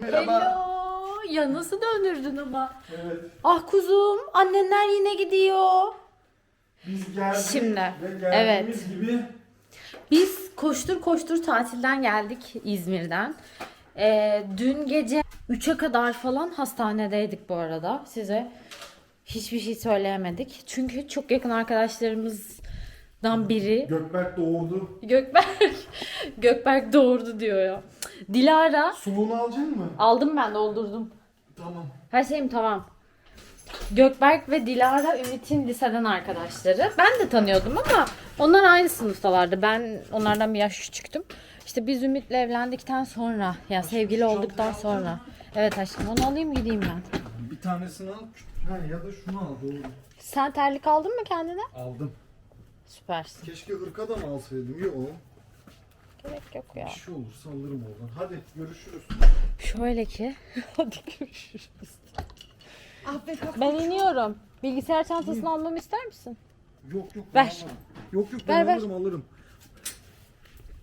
Merhaba. Hello. Ya nasıl döndürdün ama? Evet. Ah kuzum annenler yine gidiyor. Biz geldik Şimdi, ve geldiğimiz gibi Biz koştur koştur tatilden geldik İzmir'den. Ee, dün gece 3'e kadar falan hastanedeydik bu arada. Size hiçbir şey söyleyemedik. Çünkü çok yakın arkadaşlarımızdan biri Gökberk doğurdu. Gökberk Gökberk doğurdu diyor ya. Dilara Suluğunu alacaksın mı? aldım ben doldurdum. Tamam. Her şeyim tamam. Gökberk ve Dilara Ümit'in liseden arkadaşları. Ben de tanıyordum ama onlar aynı sınıftalardı. Ben onlardan bir yaş küçüktüm. İşte biz Ümit'le evlendikten sonra, yani sevgili olduktan sonra. Evet aşkım onu alayım gideyim ben. Bir tanesini al. Ha ya da şunu al doğru. Sen terlik aldın mı kendine? Aldım. Süpersin. Keşke hırka da mı alsaydım? Yok. Gerek yok ya. Bir şey olursa alırım oradan. Hadi görüşürüz. Şöyle ki. Hadi görüşürüz. Ben iniyorum. Bilgisayar çantasını almamı ister misin? Yok yok. ben Ver. alırım. Yok yok Ver, ben ver. alırım alırım.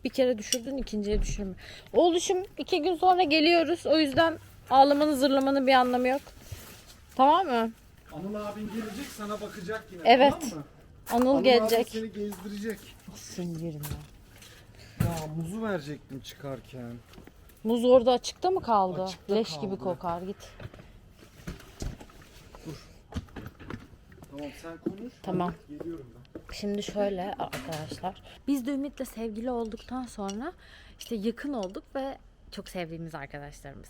Bir kere düşürdün ikinciye düşürme. Oğluşum iki gün sonra geliyoruz. O yüzden ağlamanın zırlamanın bir anlamı yok. Tamam mı? Anıl abin gelecek sana bakacak yine. Evet. Tamam mı? Anıl Anıl gelecek. abi seni gezdirecek. Seni yerim ya. Ya muzu verecektim çıkarken. Muz orada açıkta mı kaldı? Açıkta Leş kaldı. gibi kokar git. Tamam sen konuş. Tamam. Geliyorum ben. Şimdi şöyle arkadaşlar. Biz de Ümit'le sevgili olduktan sonra işte yakın olduk ve çok sevdiğimiz arkadaşlarımız.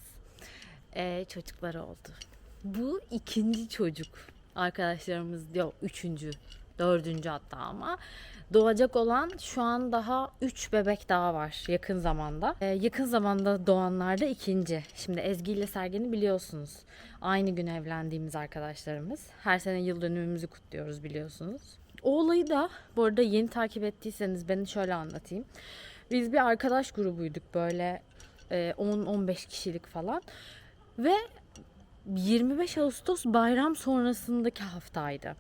Ee, çocukları oldu. Bu ikinci çocuk. Arkadaşlarımız yok üçüncü, dördüncü hatta ama doğacak olan şu an daha üç bebek daha var yakın zamanda. Ee, yakın zamanda doğanlarda ikinci. Şimdi Ezgi ile Sergen'i biliyorsunuz. Aynı gün evlendiğimiz arkadaşlarımız. Her sene yıl dönümümüzü kutluyoruz biliyorsunuz. O olayı da bu arada yeni takip ettiyseniz beni şöyle anlatayım. Biz bir arkadaş grubuyduk böyle e, 10-15 kişilik falan. Ve 25 Ağustos bayram sonrasındaki haftaydı.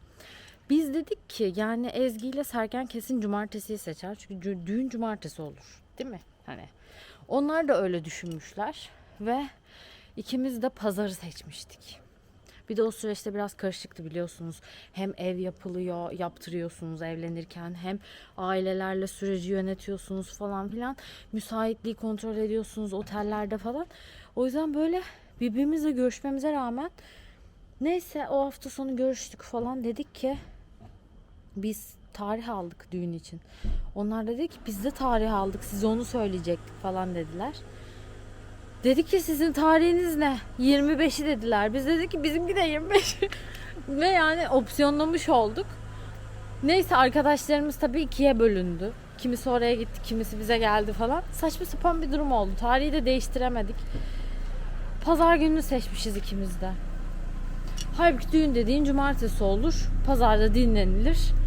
Biz dedik ki yani Ezgi ile Sergen kesin cumartesiyi seçer. Çünkü düğün cumartesi olur. Değil mi? Hani onlar da öyle düşünmüşler ve ikimiz de pazarı seçmiştik. Bir de o süreçte biraz karışıktı biliyorsunuz. Hem ev yapılıyor, yaptırıyorsunuz evlenirken hem ailelerle süreci yönetiyorsunuz falan filan. Müsaitliği kontrol ediyorsunuz otellerde falan. O yüzden böyle birbirimizle görüşmemize rağmen neyse o hafta sonu görüştük falan dedik ki biz tarih aldık düğün için. Onlar dedi ki biz de tarih aldık size onu söyleyecektik falan dediler. Dedi ki sizin tarihiniz ne? 25'i dediler. Biz dedik ki bizimki de 25. Ve yani opsiyonlamış olduk. Neyse arkadaşlarımız tabii ikiye bölündü. Kimisi oraya gitti, kimisi bize geldi falan. Saçma sapan bir durum oldu. Tarihi de değiştiremedik. Pazar gününü seçmişiz ikimiz de. Halbuki düğün dediğin cumartesi olur. Pazarda dinlenilir.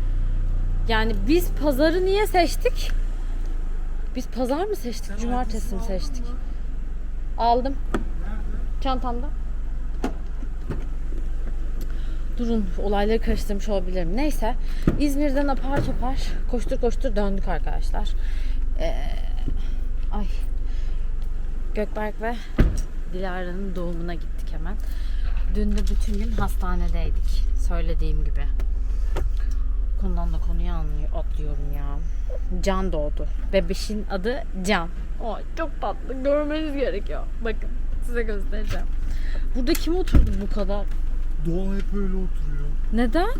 Yani biz pazarı niye seçtik? Biz pazar mı seçtik, cumartesi mi seçtik? Aldım. Çantamda. Durun olayları karıştırmış olabilirim. Neyse İzmir'den apar topar koştur koştur döndük arkadaşlar. Ee, ay Gökberk ve Dilara'nın doğumuna gittik hemen. Dün de bütün gün hastanedeydik. Söylediğim gibi. Konudan da konuya anlıyor, atlıyorum ya. Can doğdu. Bebeşin adı Can. O çok tatlı. Görmeniz gerekiyor. Bakın size göstereceğim. Burada kim oturdu bu kadar? Doğa hep öyle oturuyor. Neden?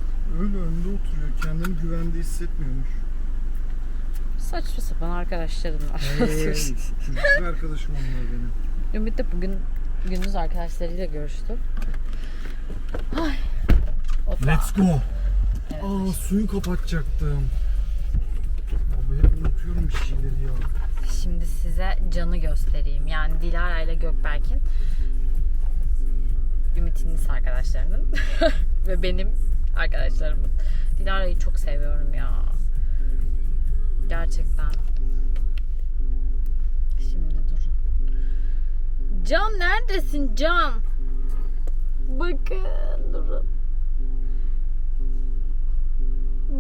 Öyle önde oturuyor. Kendini güvende hissetmiyormuş. Saçma sapan arkadaşlarım var. Hey, çocukluk arkadaşım onlar benim. Ümit de bugün gündüz arkadaşlarıyla görüştü. Ay. Hoppa. Let's go. Aa suyu kapatacaktım. Abi hep unutuyorum bir şeyleri ya. Şimdi size Can'ı göstereyim. Yani Dilara ile Gökberk'in Ümit'in lise arkadaşlarının ve benim arkadaşlarımın. Dilara'yı çok seviyorum ya. Gerçekten. Şimdi durun. Can neredesin Can? Bakın durun.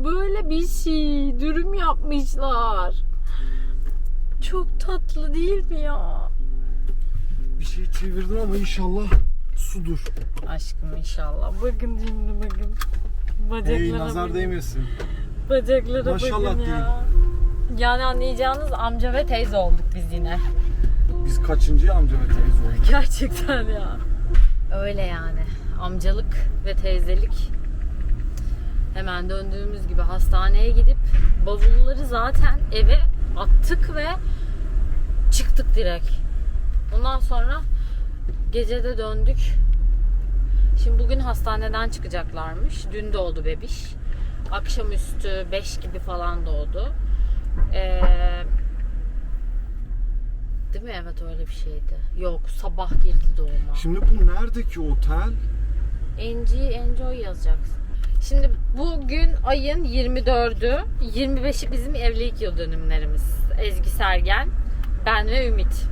Böyle bir şey. Dürüm yapmışlar. Çok tatlı değil mi ya? Bir şey çevirdim ama inşallah sudur. Aşkım inşallah. Bakın şimdi bakın. Bacaklara Hey nazar bakın. değmesin. Bacaklara Maşallah bakın ya. Yani anlayacağınız amca ve teyze olduk biz yine. Biz kaçıncı amca ve teyze olduk? Gerçekten ya. Öyle yani. Amcalık ve teyzelik. Hemen döndüğümüz gibi hastaneye gidip bavulları zaten eve attık ve çıktık direkt. Ondan sonra gecede döndük. Şimdi bugün hastaneden çıkacaklarmış. Dün doğdu bebiş. Akşamüstü 5 gibi falan doğdu. Ee, değil mi? Evet öyle bir şeydi. Yok sabah girdi doğuma. Şimdi bu neredeki otel? Enci, Enjoy yazacaksın. Şimdi bugün ayın 24'ü, 25'i bizim evlilik yıl dönümlerimiz. Ezgi Sergen, ben ve Ümit.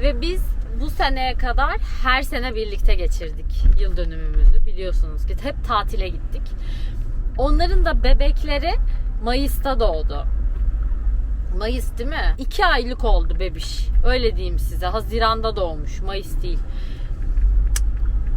Ve biz bu seneye kadar her sene birlikte geçirdik yıl dönümümüzü biliyorsunuz ki hep tatile gittik. Onların da bebekleri Mayıs'ta doğdu. Mayıs değil mi? 2 aylık oldu bebiş. Öyle diyeyim size. Haziranda doğmuş. Mayıs değil.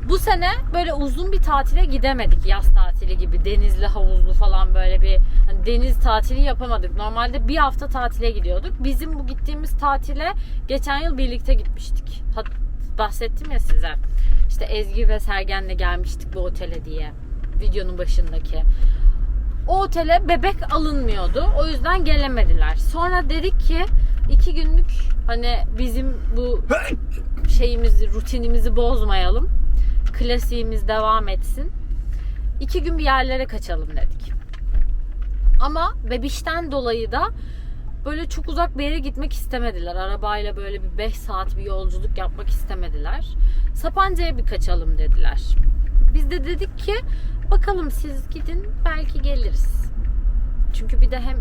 Bu sene böyle uzun bir tatile gidemedik. Yaz tatili gibi denizli, havuzlu falan böyle bir hani deniz tatili yapamadık. Normalde bir hafta tatile gidiyorduk. Bizim bu gittiğimiz tatile geçen yıl birlikte gitmiştik. Hat- bahsettim ya size. İşte Ezgi ve Sergen'le gelmiştik bu otele diye. Videonun başındaki. O otele bebek alınmıyordu. O yüzden gelemediler. Sonra dedik ki iki günlük hani bizim bu şeyimizi, rutinimizi bozmayalım. Klasiğimiz devam etsin. İki gün bir yerlere kaçalım dedik. Ama bebişten dolayı da böyle çok uzak bir yere gitmek istemediler. Arabayla böyle bir 5 saat bir yolculuk yapmak istemediler. Sapanca'ya bir kaçalım dediler. Biz de dedik ki bakalım siz gidin belki geliriz. Çünkü bir de hem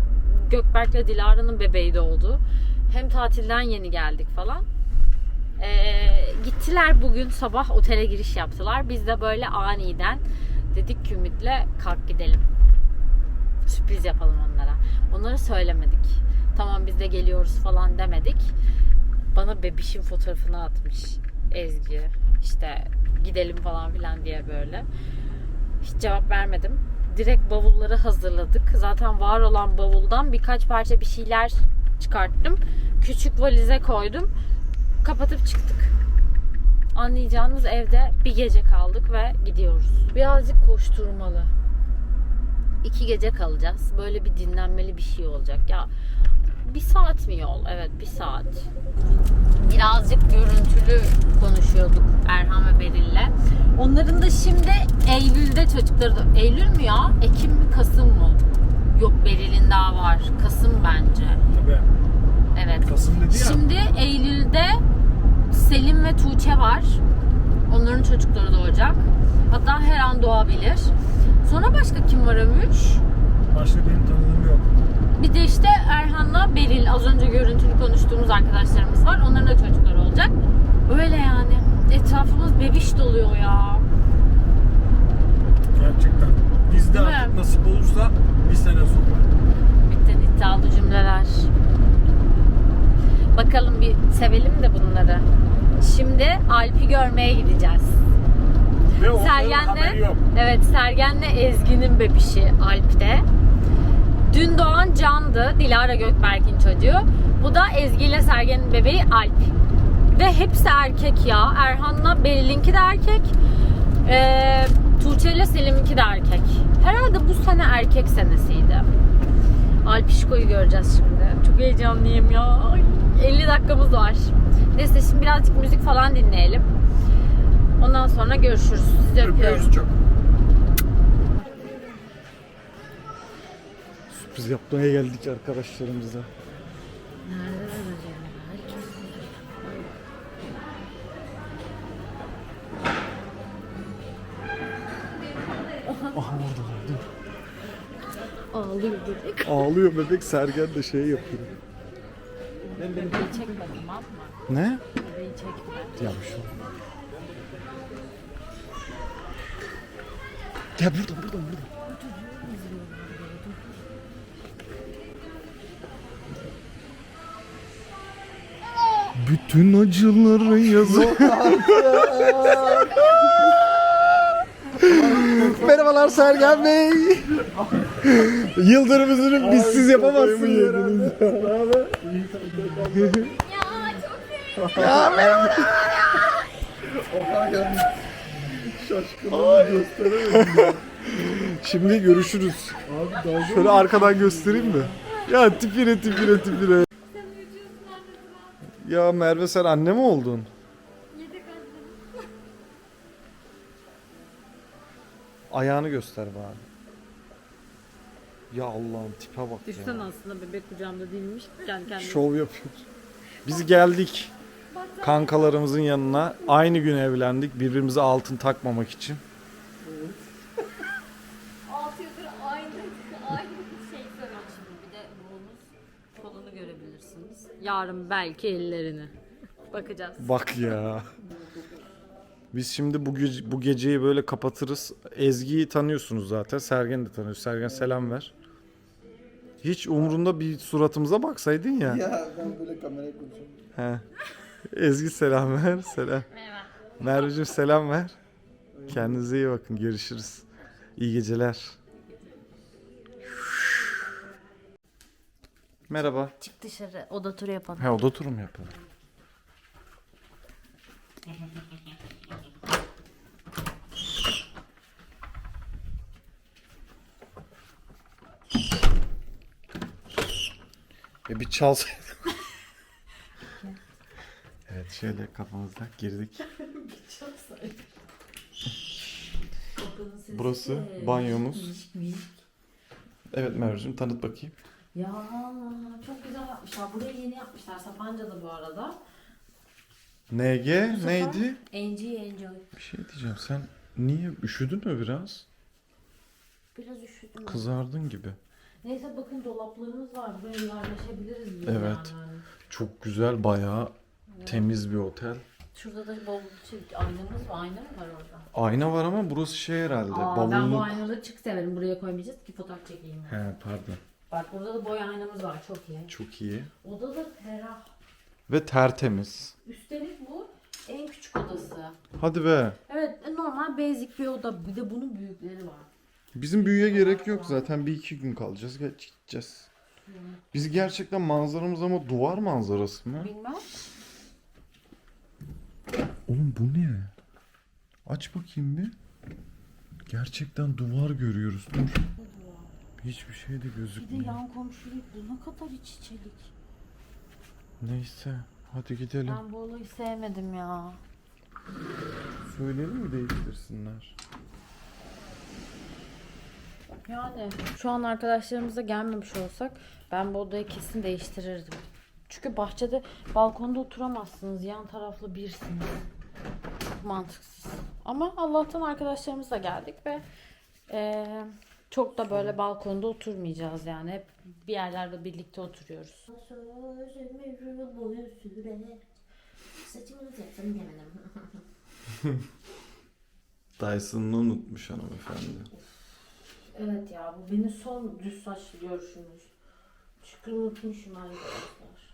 Gökberk'le Dilara'nın bebeği doğdu. Hem tatilden yeni geldik falan. Ee, gittiler bugün sabah otele giriş yaptılar. Biz de böyle aniden dedik ki Ümit'le kalk gidelim. Sürpriz yapalım onlara. Onlara söylemedik. Tamam biz de geliyoruz falan demedik. Bana bebişin fotoğrafını atmış Ezgi. İşte gidelim falan filan diye böyle. Hiç cevap vermedim. Direkt bavulları hazırladık. Zaten var olan bavuldan birkaç parça bir şeyler çıkarttım. Küçük valize koydum. Kapatıp çıktık. Anlayacağınız evde bir gece kaldık ve gidiyoruz. Birazcık koşturmalı. İki gece kalacağız. Böyle bir dinlenmeli bir şey olacak. Ya bir saat mi yol? Evet bir saat. Birazcık görüntülü konuşuyorduk Erhan ve Beril'le. Onların da şimdi Eylül'de çocukları da... Eylül mü ya? Ekim mi Kasım mı? Yok Beril'in daha var. Kasım bence. Tabii. Evet. Kasım dedi ya. Şimdi Eylül'de Selim ve Tuğçe var. Onların çocukları doğacak. Hatta her an doğabilir. Sonra başka kim var Ömüç? Başka benim tanıdığım yok. Bir de işte Erhan'la Beril az önce görüntülü konuştuğumuz arkadaşlarımız var. Onların da çocukları olacak. Öyle yani. Etrafımız bebiş doluyor ya. Gerçekten. Biz de Değil mi? artık nasip olursa bir sene sonra. Bitten iddialı cümleler. Bakalım bir sevelim de bunları. Şimdi Alp'i görmeye gideceğiz. Ve Sergen'le. Evet Sergen'le Ezgi'nin bebişi Alp'te. Dün doğan Can'dı. Dilara Gökberk'in çocuğu. Bu da Ezgi ile Sergen'in bebeği Alp. Ve hepsi erkek ya. Erhan'la Beril'inki de erkek. Ee, Tuğçe ile Selim'inki de erkek. Herhalde bu sene erkek senesiydi. Alpişko'yu göreceğiz şimdi. Çok heyecanlıyım ya. Ay, 50 dakikamız var. Neyse şimdi birazcık müzik falan dinleyelim. Ondan sonra görüşürüz. Sizi öpüyorum. Çok. Sürpriz yapmaya geldik arkadaşlarımıza. Aha oradalar dur. Ağlıyor bebek. Ağlıyor bebek Sergen de şey yapıyor. Ne? Bebeği çekmedim. Ya şu. Gel burada burada burada. Bütün acıları yazıyor. Merhabalar Sergen Bey. Yıldırım üzülüp bizsiz yapamazsın ya. Ya merhaba. Şimdi görüşürüz. Şöyle arkadan göstereyim mi? Ya tipine tipine tipine. Ya Merve sen anne mi oldun? Ayağını göster bana. Ya Allah'ım tipe bak Düşsen ya. aslında bebek kucağımda değilmiş. Kendi kendine. Şov yapıyoruz. Biz geldik kankalarımızın yanına. Aynı gün evlendik birbirimize altın takmamak için. 6 yıldır aynı, aynı şey söylüyorum şimdi. Bir de bonus kolunu görebilirsiniz. Yarın belki ellerini. Bakacağız. Bak ya. Biz şimdi bu, gece- bu geceyi böyle kapatırız. Ezgi'yi tanıyorsunuz zaten. Sergen de tanıyor. Sergen selam ver. Hiç umrunda bir suratımıza baksaydın ya. Ya ben böyle kameraya konuşuyorum. He. Ezgi selam ver. Selam. Merhaba. Merveciğim selam ver. Kendinize iyi bakın. Görüşürüz. İyi geceler. Merhaba. Çık dışarı oda turu yapalım. He oda turu mu yapalım? E bir çalsaydı. evet şöyle kafamızda girdik. Burası banyomuz. Evet Merveciğim tanıt bakayım. Ya çok güzel yapmışlar. Burayı yeni yapmışlar. Sapanca'da bu arada. NG neydi? Enjoy enjoy. Bir şey diyeceğim sen niye üşüdün mü biraz? Biraz üşüdüm. Kızardın gibi. Neyse bakın dolaplarımız var. Buraya yerleşebiliriz diye Evet. yani. Çok güzel bayağı temiz bir otel. Şurada da bol şey, aynamız var. Ayna mı var orada? Ayna var ama burası şey herhalde. Aa, ben bu bavullu. aynaları çok severim. Buraya koymayacağız ki fotoğraf çekeyim. ben. He pardon. Bak burada da boy aynamız var. Çok iyi. Çok iyi. Oda da ferah. Ve tertemiz. Üstelik bu en küçük odası. Hadi be. Evet normal basic bir oda. Bir de bunun büyükleri var. Bizim büyüye gerek yok zaten. Bir iki gün kalacağız. Gideceğiz. Biz gerçekten manzaramız ama duvar manzarası mı? Bilmem. Oğlum bu ne? Aç bakayım bir. Gerçekten duvar görüyoruz. Dur. Hiçbir şey de Bir de gözükmüyor. yan komşuluk bu ne kadar iç içelik. Neyse. Hadi gidelim. Ben bu olayı sevmedim ya. Söyleyelim mi değiştirsinler? Yani şu an arkadaşlarımıza gelmemiş olsak ben bu odayı kesin değiştirirdim. Çünkü bahçede balkonda oturamazsınız. Yan taraflı birsiniz. Mantıksız. Ama Allah'tan arkadaşlarımızla geldik ve eee, çok da böyle balkonda oturmayacağız yani. Hep bir yerlerde birlikte oturuyoruz. Saçımı. Dyson'ını unutmuş hanımefendi. Evet ya bu benim son düz saçlı görüşümüz. Şükür unutmuşum arkadaşlar.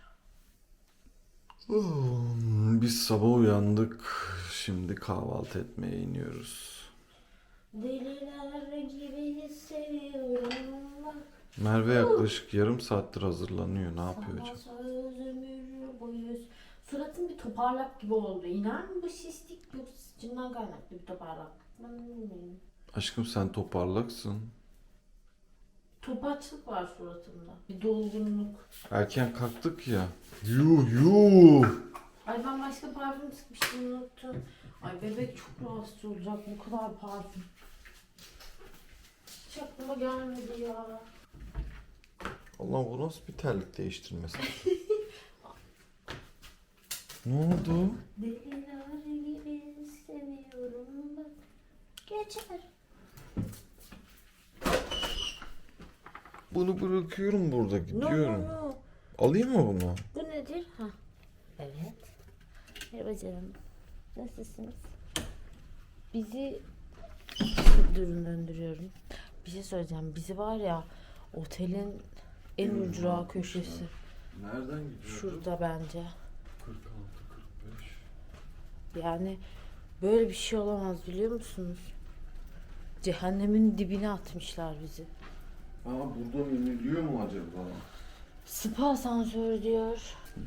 Hmm, Biz sabah uyandık. Şimdi kahvaltı etmeye iniyoruz. Deliler gibi seviyorum bak. Merve yaklaşık yarım saattir hazırlanıyor. Ne yapıyor Sana acaba? söz ömür boyu. Suratın bir toparlak gibi oldu. İner mi bu şişlik yoksa saçından kaynaklı bir toparlak? Ben bilmiyorum. Aşkım sen toparlaksın. Topaçlık var suratımda. Bir dolgunluk. Erken kalktık ya. Yuh yuh. Ay ben başka parfüm sıkmıştım unuttum. Ay bebek çok rahatsız olacak bu kadar parfüm. Hiç aklıma gelmedi ya. Allah bu nasıl bir terlik değiştirmesi? ne oldu? Deliler gibi seviyorum bak. Geçer. Bunu bırakıyorum burada No, gidiyorum. no, no. Alayım mı bunu? Bu nedir? Ha. Evet. Merhaba canım. Nasılsınız? Bizi durun döndürüyorum. Bir şey söyleyeceğim. Bizi var ya otelin en ucra köşesi. Nereden gidiyoruz? Şurada bence. 46. Yani böyle bir şey olamaz biliyor musunuz? Cehennemin dibine atmışlar bizi. Aa buradan iniliyor mu acaba? Spa asansör diyor.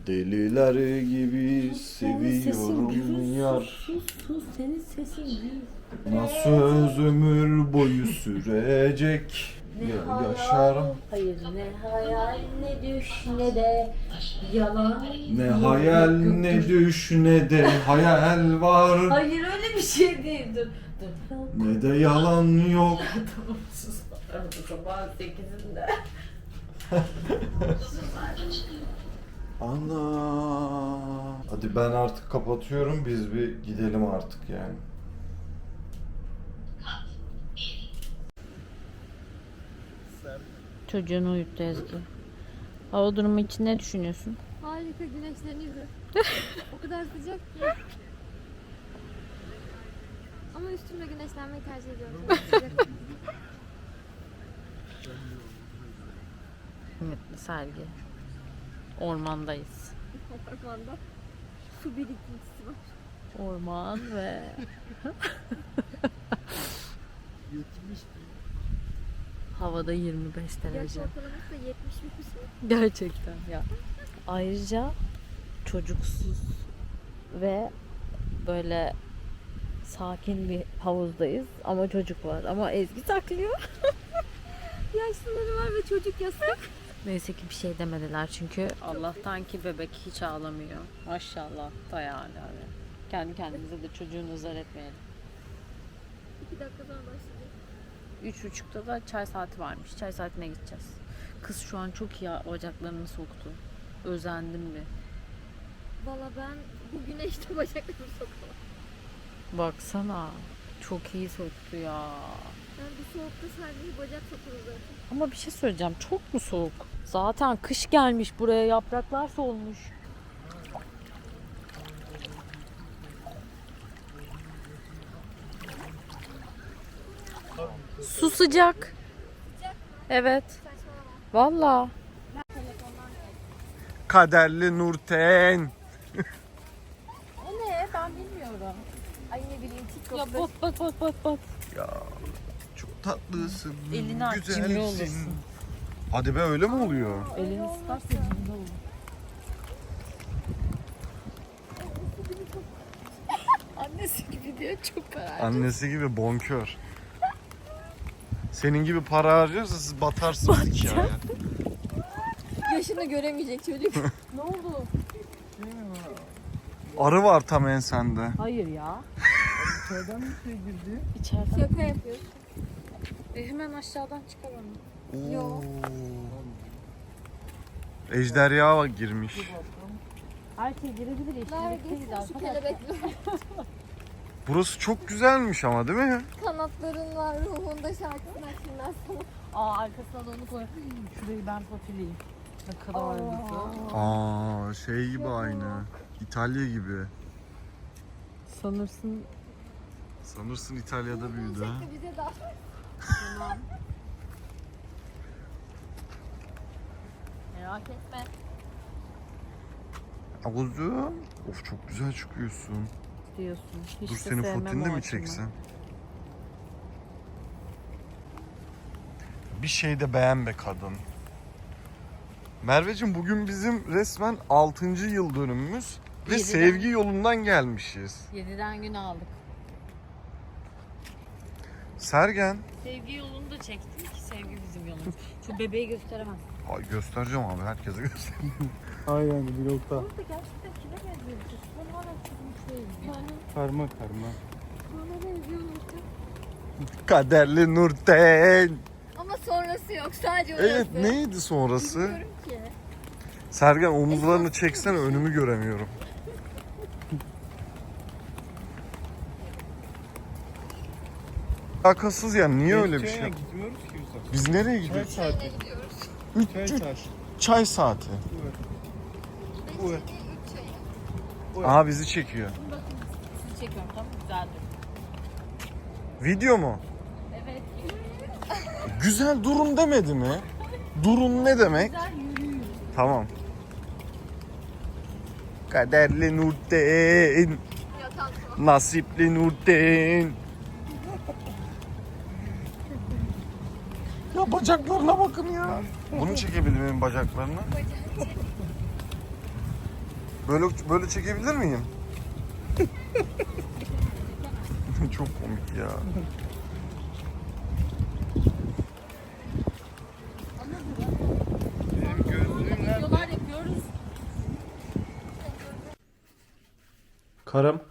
Deliler gibi seviyorum yar. Sus sus senin sesin gür. Nasıl ömür boyu sürecek? Ya, yaşarım. Hayır ne hayal ne düş ne de yalan. Ne hayal ne düş ne de hayal var. Hayır öyle bir şey değil dur dur. Ne de yalan yok. Tamam sus. Sabahın sekizinde. Ana. Hadi ben artık kapatıyorum. Biz bir gidelim artık yani. Çocuğunu uyuttu Ezgi. Hava durumu için ne düşünüyorsun? Harika güneşleniyor. o kadar sıcak ki. Ama üstümle güneşlenmeyi tercih ediyorum. Çok sıcak. Sergi. Ormandayız. Apartmanda su birikintisi var. Orman ve havada 25 Yaş derece. ortalaması da 70 bir şey. Gerçekten ya. Ayrıca çocuksuz ve böyle sakin bir havuzdayız ama çocuk var ama Ezgi saklıyor. Yaşlıları var ve çocuk yasak. Neyse ki bir şey demediler çünkü Allah'tan ki bebek hiç ağlamıyor. Maşallah da yani. hani. Kendi kendimize de çocuğunu zar etmeyelim. 2 dakika sonra başlayacak. Üç buçukta da çay saati varmış. Çay saatine gideceğiz. Kız şu an çok iyi bacaklarını soktu. Özendim bir. Valla ben bu güneşte bacaklarımı sokamam. Baksana. Çok iyi soktu ya. Ben bu soğukta sadece bacak sokulur zaten. Ama bir şey söyleyeceğim. Çok mu soğuk? Zaten kış gelmiş buraya. Yapraklar solmuş. Su sıcak. Evet. Valla. Kaderli Nurten. O ne? Ben bilmiyorum. Ay ne bileyim TikTok'ta. Ya bak bak bak bak bak. Ya çok tatlısın. Elini aç, güzelsin. cimri olursun. Hadi be öyle mi oluyor? Elini ıslarsa cimri olur. Annesi gibi diyor çok para. Annesi gibi bonkör. Senin gibi para harcarsa siz batarsınız hikayeye. Yaşını göremeyecek çocuk. Ne oldu? Arı var tam ensende. Hayır ya. İçeriden mi şey girdi? İçeriden. Şaka yapıyorsun. E, hemen aşağıdan çıkalım. Yok. Ejderha girmiş. Her şey girebilir şu kelebekler. Burası çok güzelmiş ama değil mi? Kanatların var ruhunda şarkısını sana. Aa arkasına da onu koy. Şurayı ben profileyim. Ne kadar güzel. Aa şey gibi aynı. İtalya gibi. Sanırsın Sanırsın İtalya'da büyüdü ha. Bize daha. merak etme. Kuzum. Of çok güzel çıkıyorsun. Diyorsun. Hiç Dur de senin sevmem o mi açımı. çeksem? Bir şey de beğen be kadın. Merveciğim bugün bizim resmen 6. yıl dönümümüz ve Yediden. sevgi yolundan gelmişiz. 7'den gün aldık. Sergen. Sevgi yolunu da çektik. Sevgi bizim yolumuz. Şu bebeği gösteremez. Ay göstereceğim abi herkese göstereyim. Aynen bir nokta. Burada gerçekten kime benziyorsun? Bunlar çizmiş değil. Karma karma. Bana benziyormuş. Kaderli Nurten. Ama sonrası yok sadece orası. Evet neydi sonrası? Bilmiyorum ki. Sergen omuzlarını çeksene önümü göremiyorum. Alakasız yani niye öyle bir şey? yap- Gitmiyoruz ki uzak. Biz nereye Çay gidiyoruz? saati. Gidiyoruz? Çay saati. Çay saati. Üç. Aha bizi çekiyor. Sizi çekiyorum tamam mı? Güzeldir. Video mu? Evet. Güzel durun demedi mi? Durun ne demek? Güzel yürüyün. Tamam. Kaderli Nurten. Yatan Nasipli Nurten. Ya bacaklarına bakın ya. Bunu çekebilir miyim bacaklarını? Böyle böyle çekebilir miyim? Çok komik ya. Karım.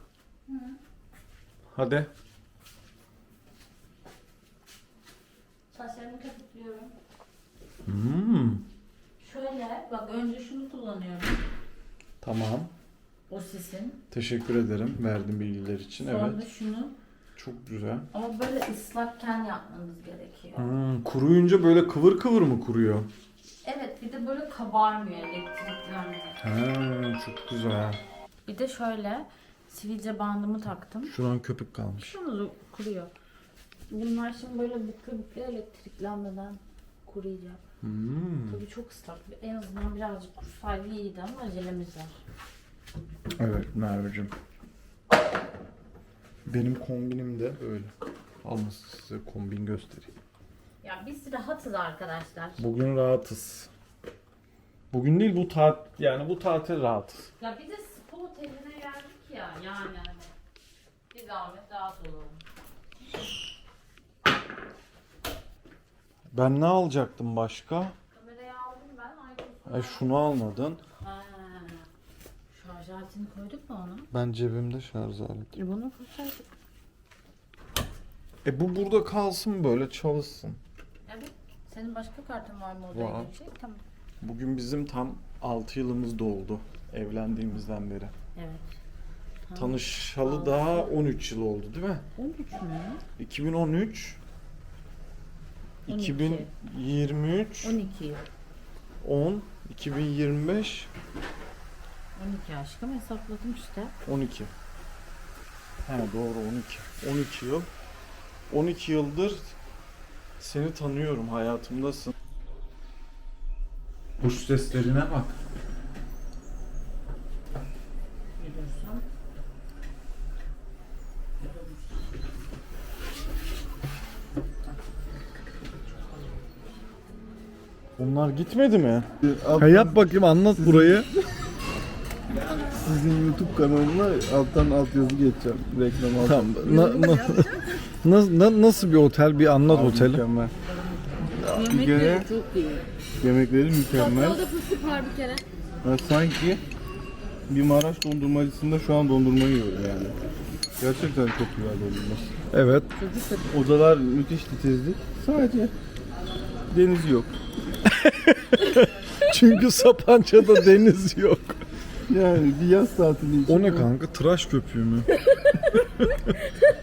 Hadi. Saçlarımı kapatıyorum. Hmm. Şöyle bak önce şunu kullanıyorum. Tamam. O sisin. Teşekkür ederim verdiğin bilgiler için. Sonra Evet. şunu. Çok güzel. Ama böyle ıslakken yapmanız gerekiyor. Hmm, kuruyunca böyle kıvır kıvır mı kuruyor? Evet bir de böyle kabarmıyor elektriklenmiyor. Ha, çok güzel. Bir de şöyle sivilce bandımı taktım. Şuran köpük kalmış. Şunu kuruyor. Bunlar şimdi böyle bükle bükle elektriklenmeden kuruyacak. Hmm. Tabii çok ıslak. En azından birazcık kursaydı iyiydi ama acelemiz var. Evet Merve'cim. Benim kombinim de böyle. Alın size kombin göstereyim. Ya biz rahatız arkadaşlar. Bugün rahatız. Bugün değil bu tat yani bu tatil rahatız. Ya bir de spa oteline geldik ya yani. Bir zahmet rahat olalım. Ben ne alacaktım başka? Kamerayı aldım ben. Ay, E şunu almadın. Ha. Şarj aletini koyduk mu ona? Ben cebimde şarj aleti. E bunu kursaydık. E bu burada kalsın böyle çalışsın. Evet. Senin başka kartın var mı odaya Var. girecek? Tamam. Bugün bizim tam 6 yılımız doldu. Evlendiğimizden beri. Evet. Tanışalı daha 13 yıl oldu değil mi? 13 mü? 2013 12. 2023 12 yıl. 10 2025 12 aşkım hesapladım işte. 12 He doğru 12 12 yıl 12 yıldır seni tanıyorum hayatımdasın Kuş seslerine bak Bunlar gitmedi mi? Ha yap bakayım anlat burayı Sizin YouTube kanalına alttan alt yazı geçeceğim. Reklam alttan. Tamam. Na- na- na- nasıl bir otel? Bir anlat Abi oteli. Mükemmel. Bir Yemekleri kere çok iyi. yemekleri mükemmel. Tatlıda fıstık var bir kere. Ha, sanki bir Maraş dondurmacısında şu an dondurma yiyorum yani. Gerçekten çok güzel dondurması. Evet. Odalar müthiş titizlik. Sadece deniz yok. Çünkü Sapanca'da deniz yok. Yani bir yaz tatili için. O ne kanka? Tıraş köpüğü mü?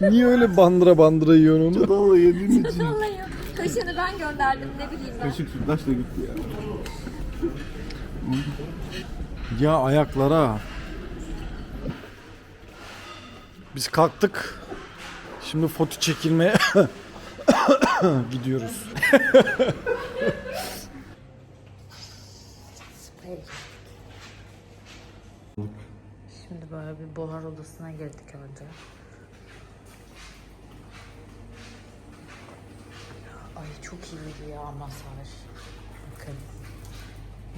Niye öyle bandıra bandıra yiyorsun onu? Çatalla yediğin için. Vallahi kaşını ben gönderdim ne bileyim ben. Kaşık sütlaç da gitti ya. Ya ayaklara. Biz kalktık. Şimdi foto çekilmeye gidiyoruz. Bir buhar odasına girdik önce. Ay çok iyi ya masaj. Bakın.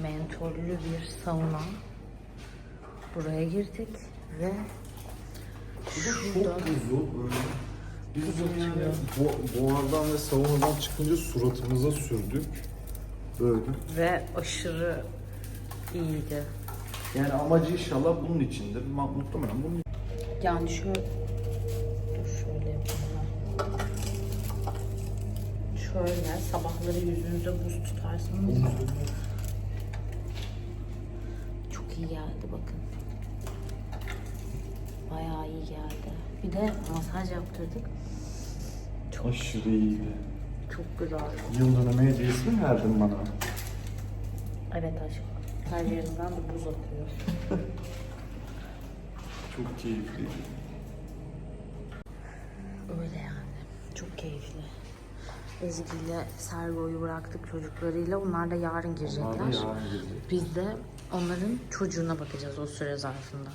Mentollü bir sauna. Buraya girdik ve şurada Biz bunu yani bu- buhardan ve saunadan çıkınca suratımıza sürdük. Böyle. ve aşırı iyiydi. Yani amacı inşallah bunun içindir. Ma- Muhtemelen bunun Yani şöyle dur şöyle yapayım ben. Şöyle sabahları yüzünüze buz tutarsanız çok iyi geldi bakın. Bayağı iyi geldi. Bir de masaj yaptırdık. aşırı iyiydi. Çok güzel. Yıl dönümü hediyesi mi verdin bana? Evet aşkım. Her yerinden de buz atıyor. Çok keyifliydi. Öyle yani. Çok keyifli. Ezgi ile Servo'yu bıraktık çocuklarıyla. Onlar da yarın girecekler. Onlar da yarın gelecek. Biz de onların çocuğuna bakacağız o süre zarfında.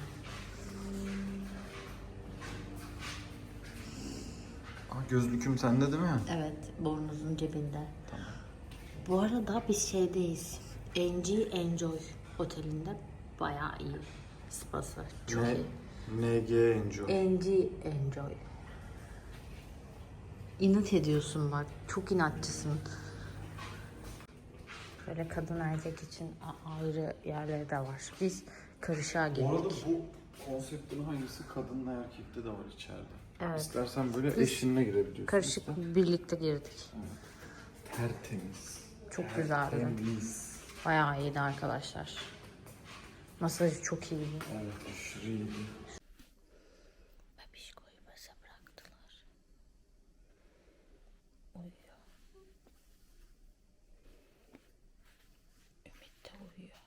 gözlüküm sende değil mi? Evet, burnunuzun cebinde. Bu arada biz şeydeyiz. NG Enjoy otelinde bayağı iyi. Spası çok Ne? iyi. NG Enjoy. NG Enjoy. İnat ediyorsun bak. Çok inatçısın. Böyle kadın erkek için a- ayrı yerleri de var. Biz karışığa Bu arada girdik. bu konseptin hangisi kadınla erkekte de var içeride. Evet. İstersen böyle eşinle girebiliyorsun. Karışık birlikte girdik. Tertemiz. Çok güzeldi. Temiz. Bayağı iyiydi arkadaşlar. Masajı çok iyiydi. Evet aşırı iyiydi. Babişko'yu başa bıraktılar. Uyuyor. Ümit de uyuyor.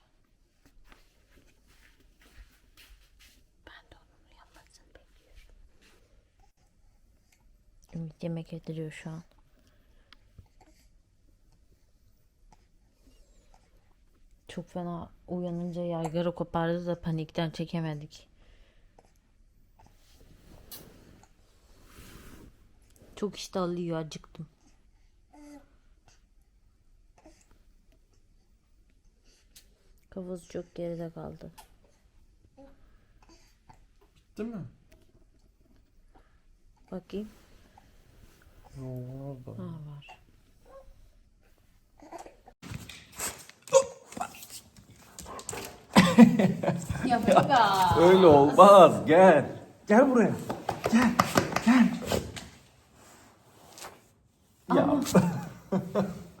Ben de onun uyanmasını bekliyorum. Ümit yemek yediriyor şu an. Çok fena uyanınca yaygara kopardı da panikten çekemedik. Çok iştahlı yiyor acıktım. Kafası çok geride kaldı. Değil mi? Bakayım. Olmaz da. Ha var. Ya baba. Öyle olmaz. Gel. Gel buraya. Gel. Gel. Ya.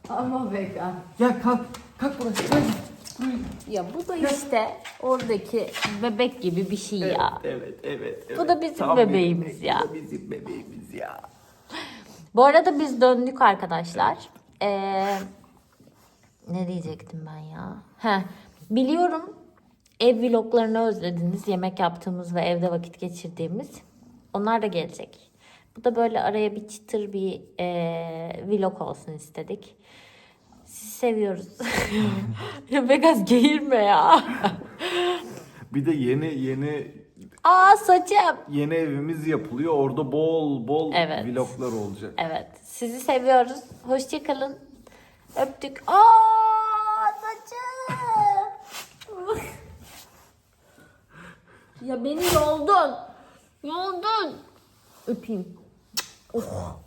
Ama vegan. Gel kalk. Kalk buraya. Gel. Ya bu da işte oradaki bebek gibi bir şey ya. Evet, evet, evet. Bu da bizim Tam bebeğimiz ya. Bu da bizim bebeğimiz ya. Bu arada biz döndük arkadaşlar. Ee, ne diyecektim ben ya? Heh, biliyorum ev vloglarını özlediniz. Yemek yaptığımız ve evde vakit geçirdiğimiz. Onlar da gelecek. Bu da böyle araya bir çıtır bir ee, vlog olsun istedik. Sizi seviyoruz. ya Vegas geğirme ya. Bir de yeni yeni Aa saçım. yeni evimiz yapılıyor. Orada bol bol Evet. vloglar olacak. Evet. Sizi seviyoruz. Hoşçakalın. Öptük. Aa saçım. Ya beni yoldun. Yoldun. Öpeyim. Oh.